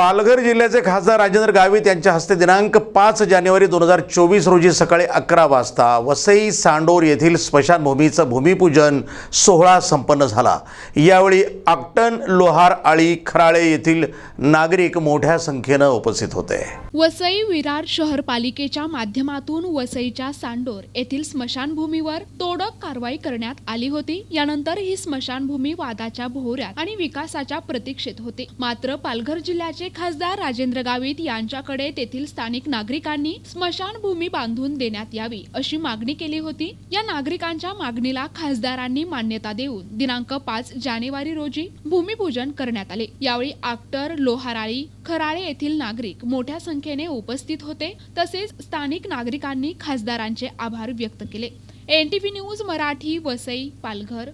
पालघर जिल्ह्याचे खासदार राजेंद्र गावित यांच्या हस्ते दिनांक पाच जानेवारी दोन हजार चोवीस रोजी सकाळी अकरा वाजता वसई सांडोर येथील स्मशानभूमीचं भूमिपूजन सोहळा संपन्न झाला. यावेळी आकटन लोहार आळी खराळे येथील नागरिक मोठ्या संख्येनं उपस्थित होते. वसई विरार शहर पालिकेच्या माध्यमातून वसईच्या सांडोर येथील स्मशानभूमीवर तोडक कारवाई करण्यात आली होती. यानंतर ही स्मशानभूमी वादाच्या भोवऱ्यात आणि विकासाच्या प्रतीक्षेत होती. मात्र पालघर जिल्ह्याचे खासदार राजेंद्र गावित यांच्याकडे तेथील स्थानिक नागरिकांनी स्मशानभूमी बांधून देण्यात यावी अशी मागणी केली होती. या नागरिकांच्या मागणीला खासदारांनी मान्यता देऊन दिनांक पाच जानेवारी रोजी भूमिपूजन करण्यात आले. यावेळी आक्टर लोहाराळी खराळे येथील नागरिक मोठ्या संख्येने उपस्थित होते. तसेच स्थानिक नागरिकांनी खासदारांचे आभार व्यक्त केले. NTV news Marathi Vasai Palghar.